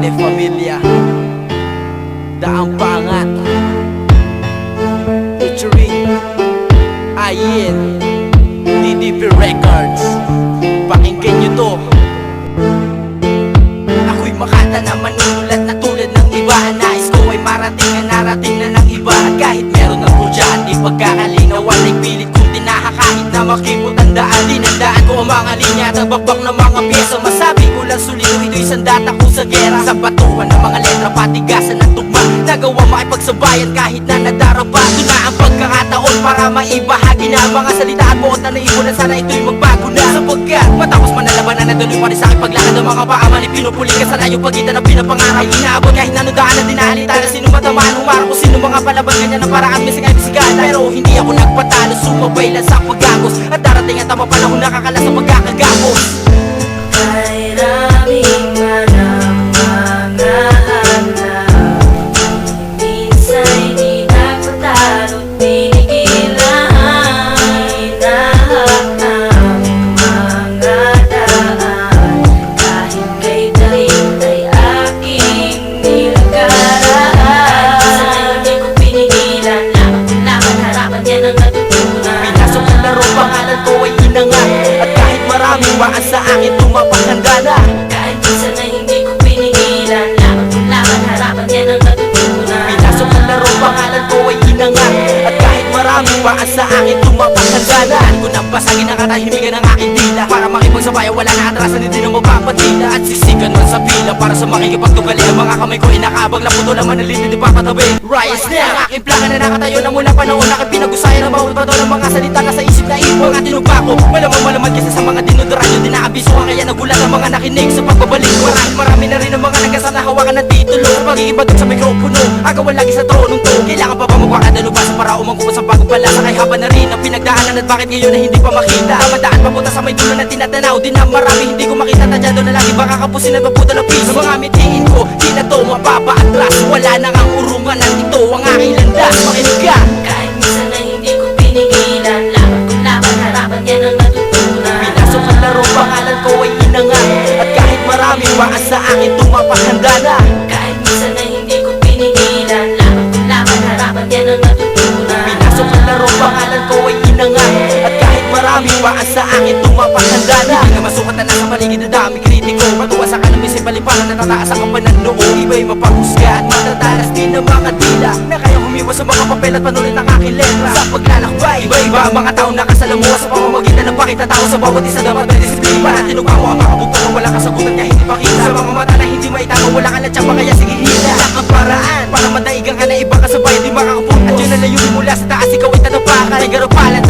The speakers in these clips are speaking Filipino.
de Familia. Daang Pangat Featuring Ayin DDP Records. Pakinggan nyo to. Ako'y makata na manunulat na tulad ng iba. Nais ko ay marating na narating na ng iba. At kahit meron ako dyan, di pagkakalinawan Ay pilit kong tinaha. Kahit na makipot ang daan Dinandaan ko ang mga linya. At nagbakbak ng mga pyesa Masabi ko lang sulido, ito'y sandata sa gera Sa batuhan ng mga letra, patigasan ng tugma. Nagawa makipagsabayan kahit na nadarapa Ito na ang pagkakataon para maibahagi na ang Mga salita at buot na naipunan sana ito'y magbago na. Sapagkat matapos manalabanan na tuloy pa sa aking paglakad ng mga paaman Ipinupuli ka sa layo pagitan ng pinapangarap Inaabot kahit nanudaan na dinahalita na sino matamaan Humarap kung sino mga palaban ganyan ang paraan Mising ay bisigala Pero hindi ako nagpatalo Sumabay lang sa pagagos. At darating ang tama panahon nakakala sa pagkakagapos waan sa akin tumapaghanda na Hindi ko nabasagin ang katahimikan ng aking dila. Para makipagsabayan wala na atrasan hindi na mapapatila. At sisigan man sa pila para sa makikipagtugali Ang mga kamay ko inakabag lang puto naman nalito di papatabi Rise na! Ang aking plaka na nakatayo na mula panahon na aking pinag-usayan Ang bawal bato ng mga salita na sa isip na ipo Mga tinugpa ko. Malamang malamang kasi sa mga dinuduraan Yung dinaabiso ka kaya nagulat ang mga nakinig sa pagbabalik Marami marami na rin ang mga nagkasal na hawakan ng titulo Sa pag-iibagag sa mikropono. Agawan lagi sa tronong to Kailangan pa ba magpakadalo ba para pala Sakay haba na rin ang pinagdaanan at bakit ngayon na hindi pa makita? Madaan papunta sa may dulo na tinatanaw Di na marami hindi ko makita. Tadyado na lagi baka kapusin at maputa ng piso. Mga mitiin ko di na to mapapaatras Wala na ang urungan at ito ang aking landas. Makinig ka! Kahit minsan ay hindi ko pinigilan Laban kung laban, harapan yan ang natutunan. Pinasok ang laro pangalan ko ay inangat. At kahit maraming waan sa akin tumapaghanda na Kahit minsan ay hindi ko pinigilan Laban kung laban, harapan yan ang natutunan kahit maraming waan sa akin tumapaghanda na Hindi na masukat na nasa paligid na dami kritiko. Matuwa sa kanang isip paliparan na natataas ang kapanan noong Iba'y mapahusga at matatalas din ng mga tila. Na kaya humiwas sa mga papel at panulit ng aking letra. Sa paglalakbay Iba-iba ang mga taong nakasalamuha sa pamamagitan ng pakita tao Sa bawat isa. Dapat may disiplina Para tinugma mo ang makabugtong na walang kasagutan niya hindi pakita. Sa mga mata na hindi maitago wala ka na tsapa kaya sige hila. Ang paraan para madaigan ka na iba ka sa bayan di makakapun At yun na layunin mula sa taas ikaw ay tatapakan May garupalan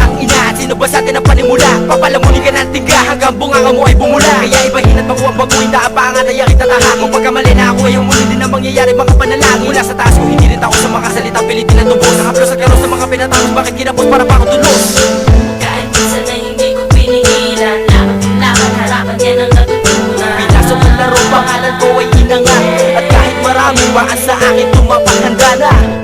ba sa atin ang panimula. Papalamunin ka ng tingga hanggang bunga ka mo ay bumula. Kaya ibahin at baguang baguhin daapangan ay ahak Kung pagkamali na ako ay humuli din ang mangyayari mga panalangin. Mula sa taas ko hindi rin ako sa mga salita pilitin na tubos Nakaplos at karos sa mga pinatapos bakit kinapos para pa ako tulos Kahit minsan ay hindi ko pinigilan Laban kung laban, harapan yan ang natutunan. Pinasok ang laro pangalan ko ay inangat. At kahit maraming waan sa akin tumapaghanda na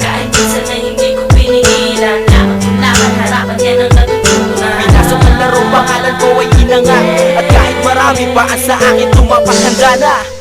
ang kahit maraming waan sa akin tumapaghanda na